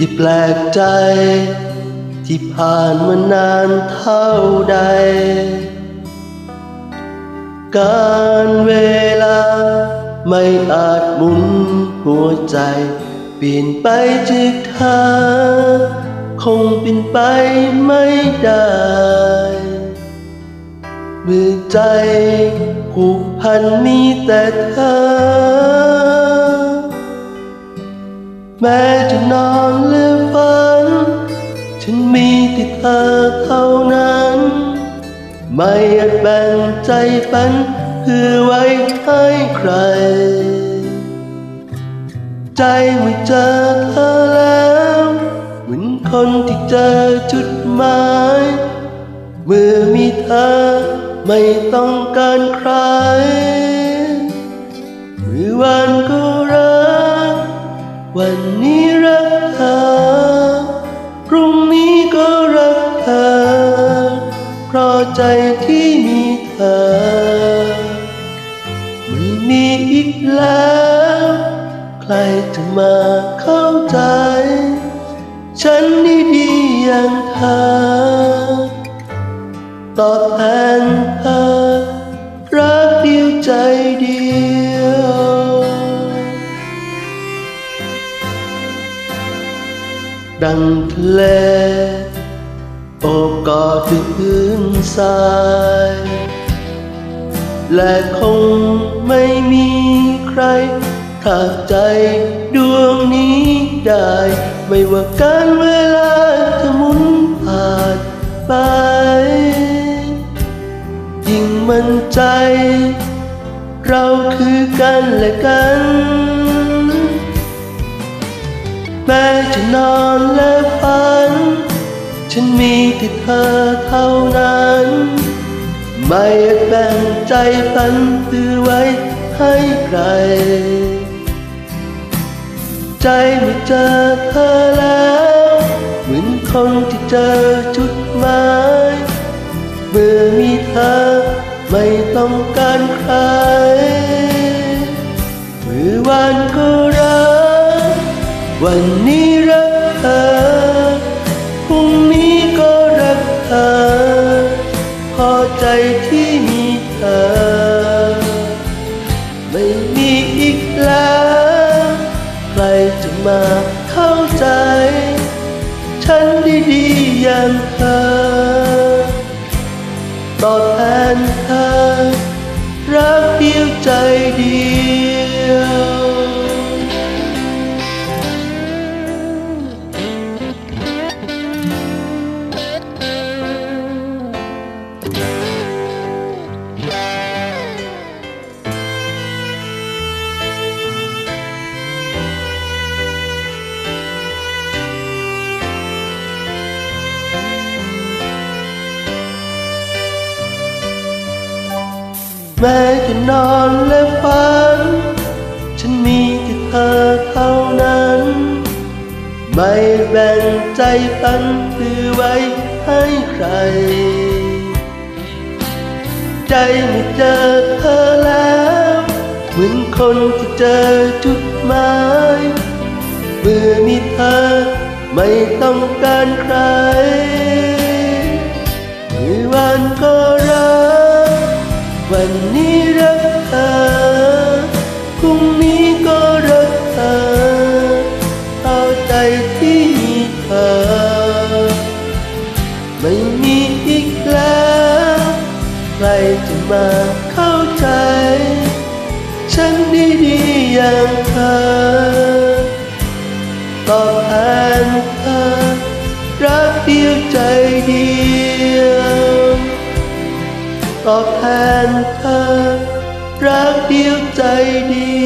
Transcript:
อย่าแปลกใจ ที่ผ่านมานานเท่าใด การเวลาไม่อาจหมุนหัวใจ เปลี่ยนไปจากเธอคงเป็นไปไม่ได้ เมื่อใจผูกพันมีแต่เธอ แม้จะนอนหรือฝัน ฉันมีแต่เธอเท่านั้น ไม่อาจแบ่งใจฝันเพื่อไว้ให้ใคร ใจเมื่อเจอเธอแล้วเหมือนคนที่เจอจุดหมายเมื่อมีเธอไม่ต้องการใครเมื่อวันก็ วันนี้รักเธอพรุ่งนี้ก็รักเธอ เพราะใจที่มีเธอ ไม่มีอีกแล้ว ใครจะมาเข้าใจ ฉันนี่ดีอย่างเธอตอบแทนเธอรักเดียวใจ ดังทะเลโอบกอดด้วยพื้นทราย และคงไม่มีใครขาดใจดวงนี้ได้ ไม่ว่าการเวลาจะหมุนผ่านไป ยิ่งมั่นใจ เราคือกันและกัน แม้จะนอนและฝัน ฉันมีแต่เธอเท่านั้น ไม่อาจแบ่งใจฝันคือไว้ให้ใคร ใจเมื่อเจอเธอแล้ว เหมือนคนที่เจอจุดหมายเมื่อมีเธอไม่ต้องการใครเมื่อวันก็ วันนี้รักเธอพรุ่งนี้ก็รักเธอ พอใจที่มีเธอ ไม่มีอีกแล้ว ใครจะมาเข้าใจ ฉันดีๆอย่างเธอตอบแทนเธอ รักเดียวใจเดียว แม้จะนอนและฝัน ฉันมีแต่เธอเท่านั้น ไม่แบ่งใจปันคือไว้ให้ใคร ใจเมื่อเจอเธอแล้วเหมือนคนที่เจอจุดหมายเมื่อมีเธอไม่ต้องการใครเมื่อวันก็ วันนี้รักเธอพรุ่งนี้ก็รักเธอ เอาใจที่มีเธอ ไม่มีอีกแล้วใครจะมาเข้าใจ ฉันดีๆอย่างเธอตอบแทนเธอรักเดียวใจเดียว อบแทนเธอ รักเดียวใจเดียว